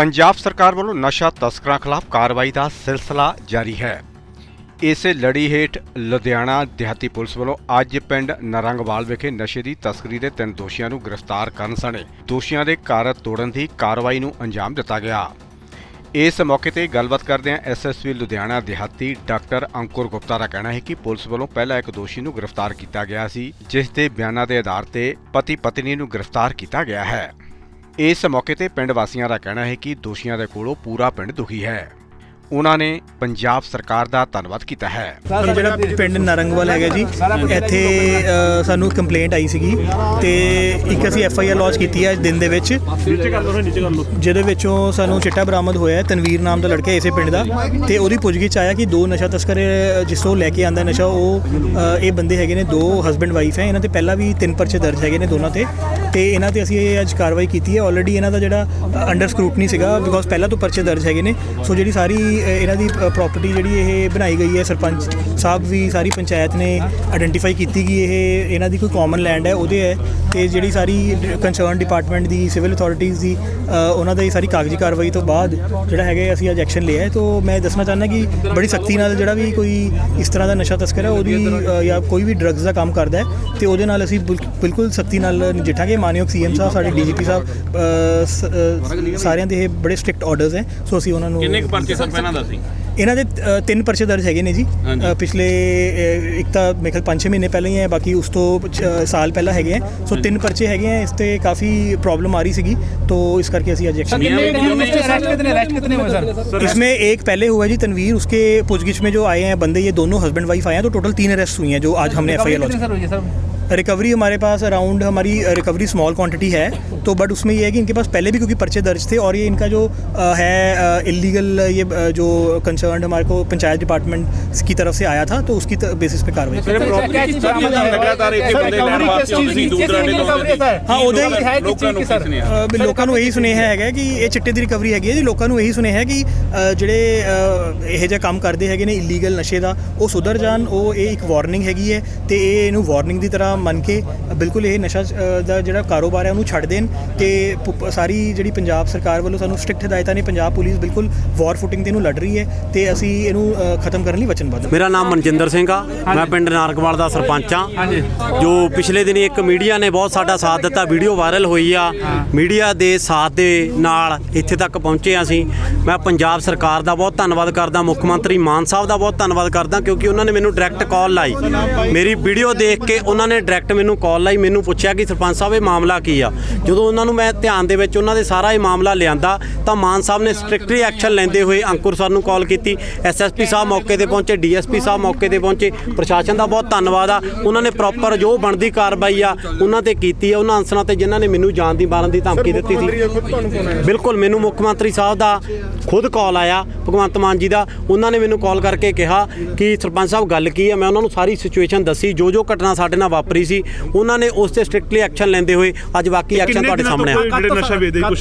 ਪੰਜਾਬ ਸਰਕਾਰ ਵੱਲੋਂ ਨਸ਼ਾ ਤਸਕਰਾਂ ਖਿਲਾਫ ਕਾਰਵਾਈ ਦਾ ਸਿਲਸਿਲਾ ਜਾਰੀ ਹੈ। ਇਸੇ ਲੜੀ ਹੇਠ ਲੁਧਿਆਣਾ ਦਿਹਾਤੀ ਪੁਲਿਸ ਵੱਲੋਂ ਅੱਜ ਪਿੰਡ ਨਰੰਗਵਾਲ ਵਿਖੇ ਨਸ਼ੇ ਦੀ ਤਸਕਰੀ ਦੇ ਤਿੰਨ ਦੋਸ਼ੀਆਂ ਨੂੰ ਗ੍ਰਿਫਤਾਰ ਕਰਨ ਸਣੇ ਦੋਸ਼ੀਆਂ ਦੇ ਘਰ ਤੋੜਨ ਦੀ ਕਾਰਵਾਈ ਨੂੰ ਅੰਜਾਮ ਦਿੱਤਾ ਗਿਆ। ਇਸ ਮੌਕੇ ਤੇ ਗੱਲਬਾਤ ਕਰਦਿਆਂ ਐਸਐਸਪੀ ਲੁਧਿਆਣਾ ਦਿਹਾਤੀ ਡਾਕਟਰ ਅੰਕੁਰ ਗੁਪਤਾ ਦਾ ਕਹਿਣਾ ਹੈ ਕਿ ਪੁਲਿਸ ਵੱਲੋਂ ਪਹਿਲਾਂ ਇੱਕ ਦੋਸ਼ੀ ਨੂੰ ਗ੍ਰਿਫਤਾਰ ਕੀਤਾ ਗਿਆ ਸੀ, ਜਿਸ ਦੇ ਬਿਆਨਾਂ ਦੇ ਆਧਾਰ ਤੇ ਪਤੀ ਪਤਨੀ ਨੂੰ ਗ੍ਰਿਫਤਾਰ ਕੀਤਾ ਗਿਆ ਹੈ। ਇਸ ਮੌਕੇ ਤੇ ਪਿੰਡ ਵਾਸੀਆਂ ਦਾ ਕਹਿਣਾ ਹੈ ਕਿ ਦੋਸ਼ੀਆਂ ਦੇ ਕੋਲੋਂ ਪੂਰਾ ਪਿੰਡ ਦੁਖੀ ਹੈ। ਉਹਨਾਂ ਨੇ ਪੰਜਾਬ ਸਰਕਾਰ ਦਾ ਧੰਨਵਾਦ ਕੀਤਾ ਹੈ। ਜਿਹੜਾ ਪਿੰਡ ਨਰੰਗਵਾਲ ਹੈਗਾ ਜੀ ਇੱਥੇ ਸਾਨੂੰ ਕੰਪਲੇਂਟ ਆਈ ਸੀਗੀ ਤੇ ਇੱਕ ਅਸੀਂ ਐਫ ਆਈ ਆਰ ਲੌਂਚ ਕੀਤੀ ਹੈ ਅੱਜ ਦਿਨ ਦੇ ਵਿੱਚ। ਜਿਹਦੇ ਵਿੱਚੋਂ ਸਾਨੂੰ ਚਿੱਟਾ ਬਰਾਮਦ ਹੋਇਆ ਹੈ ਤਨਵੀਰ ਨਾਮ ਦਾ ਲੜਕਾ ਇਸੇ ਪਿੰਡ ਦਾ। ਤੇ ਉਹਦੀ ਪੁੱਛਗਿੱਛ ਆਇਆ ਕਿ ਦੋ ਨਸ਼ਾ ਤਸਕਰ ਜਿਸ ਤੋਂ ਲੈ ਕੇ ਆਂਦਾ ਨਸ਼ਾ ਉਹ ਇਹ ਬੰਦੇ ਹੈਗੇ ਨੇ ਦੋ ਹਸਬੰਡ ਵਾਈਫ ਹੈ। ਇਹਨਾਂ ਤੇ ਪਹਿਲਾਂ ਵੀ ਤਿੰਨ ਪਰਚੇ ਦਰਜ ਹੈਗੇ ਨੇ ਦੋਨਾਂ ਤੇ। ਤੇ ਇਹਨਾਂ ਤੇ ਅਸੀਂ ਇਹ ਅੱਜ ਕਾਰਵਾਈ ਕੀਤੀ ਹੈ। ਆਲਰੇਡੀ ਇਹਨਾਂ ਦਾ ਜਿਹੜਾ ਅੰਡਰ ਸਕਰੂਟਨੀ ਸੀਗਾ ਬਿਕੋਜ਼ ਪਹਿਲਾਂ ਤੋਂ ਪਰਚੇ ਦਰਜ ਹੈਗੇ ਨੇ। ਸੋ ਜਿਹੜੀ ਸਾਰੀ ਇਹਨਾਂ ਦੀ ਪ੍ਰਾਪਰਟੀ ਜਿਹੜੀ ਇਹ ਬਣਾਈ ਗਈ ਹੈ, ਸਰਪੰਚ ਸਾਹਿਬ ਵੀ ਸਾਰੀ ਪੰਚਾਇਤ ਨੇ ਆਇਡੈਂਟੀਫਾਈ ਕੀਤੀ ਕਿ ਇਹ ਇਹਨਾਂ ਦੀ ਕੋਈ ਕਾਮਨ ਲੈਂਡ ਹੈ, ਉਹਦੇ ਹੈ ਤੇ ਜਿਹੜੀ ਸਾਰੀ ਕੰਸਰਨ ਡਿਪਾਰਟਮੈਂਟ ਦੀ ਸਿਵਲ ਅਥਾਰਟੀਆਂ ਦੀ ਉਹਨਾਂ ਦਾ ਇਹ ਸਾਰੀ ਕਾਗਜ਼ੀ ਕਾਰਵਾਈ ਤੋਂ ਬਾਅਦ ਜਿਹੜਾ ਹੈਗਾ ਅਸੀਂ ਅੱਜ ਐਕਸ਼ਨ ਲਿਆ ਹੈ। ਤੋਂ ਮੈਂ ਦੱਸਣਾ ਚਾਹੁੰਦਾ ਕਿ ਬੜੀ ਸਖਤੀ ਨਾਲ ਜਿਹੜਾ ਵੀ ਕੋਈ ਇਸ ਤਰ੍ਹਾਂ ਦਾ ਨਸ਼ਾ ਤਸਕਰ ਹੈ, ਉਹਦੀ ਜਾਂ ਕੋਈ ਵੀ ਡਰੱਗਸ ਦਾ ਕੰਮ ਕਰਦਾ ਹੈ ਤੇ ਉਹਦੇ ਨਾਲ ਅਸੀਂ ਬਿਲ- ਬਿਲਕੁਲ ਸਖਤੀ ਨਾਲ ਨਜਿੱਠਾਂਗੇ ਮਾਨਯੋਗ ਸੀਐਮ ਸਾਹਿਬ, ਸਾਡੇ ਡੀਜੀਪੀ ਸਾਹਿਬ ਸ- ਸਾਰਿਆਂ ਦੇ ਇਹ ਬੜੇ ਸਟ੍ਰਿਕਟ ਆਰਡਰਸ ਹੈ। ਸੋ ਅਸੀਂ ਉਹਨਾਂ ਨੂੰ ਕਿੰਨੇ ਪਰਚੇ ਸਰ ਪਹਿਲਾਂ ਇਹਨਾਂ ਦਾ ਸੀ ਇਹਨਾਂ ਦੇ ਤਿੰਨ ਪਰਚੇ ਦਰਜ ਹੈਗੇ ਨੇ ਜੀ। ਪਿਛਲੇ ਇੱਕ ਤਾਂ ਮੇਰੇ 5-6 ਮਹੀਨੇ ਪਹਿਲਾਂ ਹੀ ਹੈ ਬਾਕੀ ਉਸ ਤੋਂ ਸਾਲ ਪਹਿਲਾਂ ਹੈਗੇ ਸੋ ਤਿੰਨ ਪਰਚੇ ਹੈਗੇ ਇਸ ਤੇ ਕਾਫੀ ਪ੍ਰੋਬਲਮ आ रही ਸੀਗੀ। तो इस करके ਅਸੀਂ ਅੱਜ इसमें एक पहले हुआ है जी तनवीर उसके पुछगिछ में जो आए हैं बंदे ये दोनों हस्बैंड वाइफ आए हैं तो टोटल तीन अरेस्ट हुई हैं जो आज हमने एफ़ आई आर रिकवरी हमारे पास अराउंड हमारी रिकवरी स्मॉल क्वांटिटी है तो बट उसमें ये है कि इनके पास पहले भी क्योंकि पर्चे दर्ज थे और ये इनका जो अ, है इलीगल ये अ, जो कंसर्न हमारे को पंचायत डिपार्टमेंट की तरफ से आया था तो उसकी बेसिस पे कार्रवाई की। ਲਗਾਤਾਰ ਇੱਥੇ ਬੰਦੇ ਲੈਣ ਵਾਸਤੇ ਆਉਂਦੇ ਸੀ ਦੂਰ ਦਰਾਡੇ ਤੋਂ ਆਉਂਦੇ ਸੀ ਹਾਂ ਉਹਦੇ ਹੀ ਹੈ ਕਿਸ ਚੀਜ਼ ਲੋਕਾਂ ਨੂੰ की सर ਕਿਸ ਨੇ ਅ, ਵੀ ਲੋਕਾਂ ਨੂੰ ਇਹੀ ਸੁਨੇਹਾ ਹੈਗਾ ਕਿ ਇਹ ਚਿੱਟੇ ਦੀ ਰਿਕਵਰੀ ਹੈਗੀ ਹੈ ਜੀ ਲੋਕਾਂ ਨੂੰ ਇਹੀ ਸੁਨੇਹਾ ਹੈ ਕਿ ਅ, ਜਿਹੜੇ ਅ, ਇਹੋ ਜਿਹਾ ਕੰਮ ਕਰਦੇ ਹੈਗੇ ਨੇ ਇਲੀਗਲ ਨਸ਼ੇ ਦਾ ਉਹ ਸੁਧਰ ਜਾਣ ਉਹ ਇਹ ਇੱਕ ਵਾਰਨਿੰਗ ਹੈਗੀ ਹੈ ਤੇ ਇਹ ਇਹਨੂੰ ਵਾਰਨਿੰਗ ਦੀ ਤਰ੍ਹਾਂ ਮੰਨ ਕੇ ਬਿਲਕੁਲ ਇਹ ਨਸ਼ਾ ਦਾ ਜਿਹੜਾ ਕਾਰੋਬਾਰ ਹੈ ਉਹਨੂੰ ਛੱਡ ਦੇਣ ਤੇ ਪੁ- ਸਾਰੀ ਜਿਹੜੀ ਪੰਜਾਬ ਸਰਕਾਰ ਵੱਲੋਂ ਸਾਨੂੰ ਸਟ੍ਰਿਕਟ ਹਦਾਇਤਾਂ ਨੇ ਪੰਜਾਬ ਪੁਲਿਸ ਬਿਲਕੁਲ ਵਾਰ ਫੁਟਿੰਗ ਤੇ ਇਹਨੂੰ ਲੜ ਰਹੀ ਹੈ ਤੇ ਅਸੀਂ ਇਹਨੂੰ ਖਤਮ ਕਰਨ ਲਈ ਵਚਨਬੱਧ ਹਾਂ। ਮੇਰਾ ਨਾਮ ਮਨਜਿੰਦਰ ਸਿੰਘ ਆ ਮੈਂ ਪਿੰਡ ਨਾਰਕਵਾਲ ਦਾ ਸਰਪੰਚ ਆ ਜੋ ਪਿਛਲੇ ਦਿਨੀ ਇੱਕ ਮੀਡੀਆ ਨੇ ਬਹੁਤ ਸਾਡਾ ਸਾਥ ਦਿੱਤਾ ਵੀਡੀਓ ਵਾਇਰਲ ਹੋਈ ਆ। ਮੀਡੀਆ ਦੇ ਸਾਥ ਦੇ ਨਾਲ ਇੱਥੇ ਤੱਕ ਪਹੁੰਚੇ ਹਾਂ ਅਸੀਂ। ਮੈਂ ਪੰਜਾਬ ਸਰਕਾਰ ਦਾ ਬਹੁਤ ਧੰਨਵਾਦ ਕਰਦਾ ਮੁੱਖ ਮੰਤਰੀ ਮਾਨ ਸਾਹਿਬ ਦਾ ਬਹੁਤ ਧੰਨਵਾਦ ਕਰਦਾ ਕਿਉਂਕਿ ਉਹਨਾਂ ਨੇ ਮੈਨੂੰ ਡਾਇਰੈਕਟ ਕਾਲ ਲਾਈ। ਮੇਰੀ ਵੀਡੀਓ ਦੇਖ ਕੇ ਉਹਨਾਂ ਨੇ ਡਾਇਰੈਕਟ ਮੈਨੂੰ ਕਾਲ ਲਈ, ਮੈਨੂੰ ਪੁੱਛਿਆ ਕਿ ਸਰਪੰਚ ਸਾਹਿਬ, ਇਹ ਮਾਮਲਾ ਕੀ ਆ? ਜਦੋਂ ਉਹਨਾਂ ਨੂੰ ਮੈਂ ਧਿਆਨ ਦੇ ਵਿੱਚ, ਉਹਨਾਂ ਦੇ ਸਾਰਾ ਇਹ ਮਾਮਲਾ ਲਿਆਂਦਾ, ਤਾਂ ਮਾਨ ਸਾਹਿਬ ਨੇ ਸਟ੍ਰਿਕਟਲੀ ਐਕਸ਼ਨ ਲੈਂਦੇ ਹੋਏ ਅੰਕੁਰ ਸਰ ਨੂੰ ਕਾਲ ਕੀਤੀ। ਐਸਐਸਪੀ ਸਾਹਿਬ ਮੌਕੇ ਤੇ ਪਹੁੰਚੇ ਡੀਐਸਪੀ ਸਾਹਿਬ ਮੌਕੇ ਤੇ ਪਹੁੰਚੇ। ਪ੍ਰਸ਼ਾਸਨ ਦਾ ਬਹੁਤ ਧੰਨਵਾਦ ਆ। ਉਹਨਾਂ ਨੇ ਪ੍ਰੋਪਰ ਜੋ ਬਣਦੀ ਕਾਰਵਾਈ ਆ, ਉਹਨਾਂ ਤੇ ਕੀਤੀ ਆ। ਉਹਨਾਂ ਅਨਸਰਾਂ ਤੇ ਜਿਨ੍ਹਾਂ ਨੇ ਮੈਨੂੰ ਜਾਨ ਦੀ, ਮਾਰਨ ਦੀ ਧਮਕੀ ਦਿੱਤੀ ਸੀ। ਬਿਲਕੁਲ, ਮੈਨੂੰ ਮੁੱਖ ਮੰਤਰੀ ਸਾਹਿਬ ਦਾ ਖੁਦ ਕਾਲ ਆਇਆ, ਭਗਵੰਤ ਮਾਨ ਜੀ ਦਾ। ਉਹਨਾਂ ਨੇ ਮੈਨੂੰ ਕਾਲ ਕਰਕੇ ਕਿਹਾ ਕਿ ਸਰਪੰਚ ਸਾਹਿਬ, ਗੱਲ ਕੀ ਆ? ਮੈਂ ਉਹਨਾਂ ਨੂੰ ਸਾਰੀ ਸਿਚੁਏਸ਼ਨ ਦੱਸੀ। ਜੋ ਜੋ ਘਟਨਾ ਸਾਡੇ ਨਾਲ ਵਾਪਰੀ ਸੀ। ਉਹਨਾਂ ਨੇ ਉਸ ਤੇ ਸਟ੍ਰਿਕਟਲੀ ਐਕਸ਼ਨ ਲੈਂਦੇ ਹੋਏ ਅੱਜ ਬਾਕੀ ਐਕਸ਼ਨ ਤੁਹਾਡੇ ਸਾਹਮਣੇ ਆ। ਜਿਹੜੇ ਨਸ਼ਾ ਵੇਚਦੇ ਕੁਝ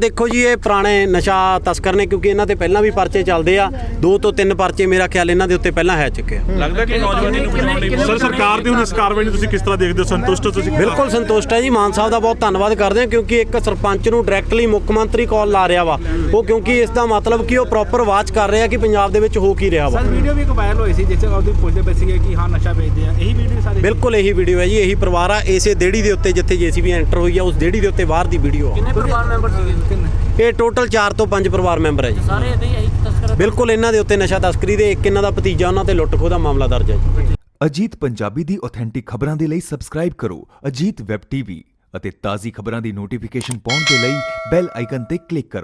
ਦੇਖੋ ਜੀ ਇਹ ਪੁਰਾਣੇ ਨਸ਼ਾ ਤਸਕਰ ਨੇ ਕਿਉਂਕਿ ਇਹਨਾਂ ਤੇ ਪਹਿਲਾਂ ਵੀ ਪਰਚੇ ਚੱਲਦੇ ਆ। ਦੋ ਤੋਂ ਤਿੰਨ ਪਰਚੇ ਮੇਰਾ ਖਿਆਲ ਇਹਨਾਂ ਦੇ ਉੱਤੇ ਪਹਿਲਾਂ ਹੈ ਚੁੱਕੇ ਆ। ਲੱਗਦਾ ਕਿ ਨੌਜਵਾਨੀ ਨੂੰ ਬਚਾਉਣ ਲਈ ਸਰ ਸਰਕਾਰ ਦੀ ਹੁਣ ਇਸ ਕਾਰਵਾਈ ਨੂੰ ਤੁਸੀਂ ਕਿਸ ਤਰ੍ਹਾਂ ਦੇਖਦੇ ਹੋ? ਸੰਤੁਸ਼ਟ ਹੋ ਤੁਸੀਂ? ਬਿਲਕੁਲ ਸੰਤੁਸ਼ਟ ਹੈ ਜੀ। ਮਾਨ ਸਾਹਿਬ ਦਾ ਬਹੁਤ ਧੰਨਵਾਦ ਕਰਦੇ ਹਾਂ ਕਿਉਂਕਿ ਇੱਕ ਸਰਪੰਚ ਨੂੰ ਡਾਇਰੈਕਟਲੀ ਮੁੱਖ ਮੰਤਰੀ ਕਾਲ ਲਾ ਰਿਹਾ ਵਾ। ਉਹ ਕਿਉਂਕਿ ਇਸ ਦਾ ਮਤਲਬ ਕਿ ਉਹ ਪ੍ਰੋਪਰ ਵਾਚ ਕਰ ਰਿਹਾ ਕਿ ਪੰਜਾਬ ਦੇ ਵਿੱਚ ਹੋ ਕੀ ਰਿਹਾ ਵਾ। ਸਰ ਵੀਡੀਓ ਵੀ ਇੱਕ ਵਾਇਰਲ ਹੋਈ ਸੀ ਚ ਉਹਦੀ ਪੁੱਛਦੇ ਪਏ ਸੀਗੇ ਕਿ ਹਾਂ ਨਸ਼ਾ ਵੇਚਦੇ ਆ। ਇਹੀ ਵੀਡੀਓ ਸਾਰੀ। ਬਿਲਕੁਲ ਇਹੀ ਵੀਡੀਓ ਹੈ ਜੀ ਇਹੀ ਪਰਿਵਾਰ ਆ। ਇਸੇ ਦੇੜੀ ਦੇ ਉੱਤੇ ਜਿੱਥੇ ਜੀਸੀਬੀ ਐਂਟਰ ਹੋਈ ਆ ਉਸ ਦੇੜੀ ਦੇ ਉੱਤੇ ਬਾਹਰ ਦੀ ਵੀਡੀਓ ਆ। ਕਿੰਨੇ ਪਰਿਵਾਰ ਮੈਂਬਰ ਸੀਗੇ? ਇਹ ਟੋਟਲ 4 ਤੋਂ 5 ਪਰਿਵਾਰ ਮੈਂਬਰ ਹੈ ਜੀ। ਸਾਰੇ ਇਹਦੇ ਹੀ ਤਸਕਰ ਬਿਲਕੁਲ ਇਹਨਾਂ ਦੇ ਉੱਤੇ ਨਸ਼ਾ ਤਸਕਰੀ ਦੇ ਇੱਕ ਇਹਨਾਂ ਦਾ ਭਤੀਜਾ ਉਹਨਾਂ ਤੇ ਲੁੱਟ ਖੋਹ ਦਾ ਮਾਮਲਾ ਦਰਜ ਹੈ ਜੀ। ਅਜੀਤ ਪੰਜਾਬੀ ਦੀ ਆਥੈਂਟਿਕ ਖਬਰਾਂ ਦੇ ਲਈ ਸਬਸਕ੍ਰਾਈਬ ਕਰੋ। ਅਜੀਤ ਵੈਬ ਟੀਵੀ ਅਤੇ ਤਾਜ਼ੀ ਖਬਰਾਂ ਦੀ ਨੋਟੀਫਿਕੇਸ਼ਨ ਪਾਉਣ ਦੇ ਲਈ ਬੈਲ ਆਈਕਨ ਤੇ ਕਲਿੱਕ ਕਰੋ।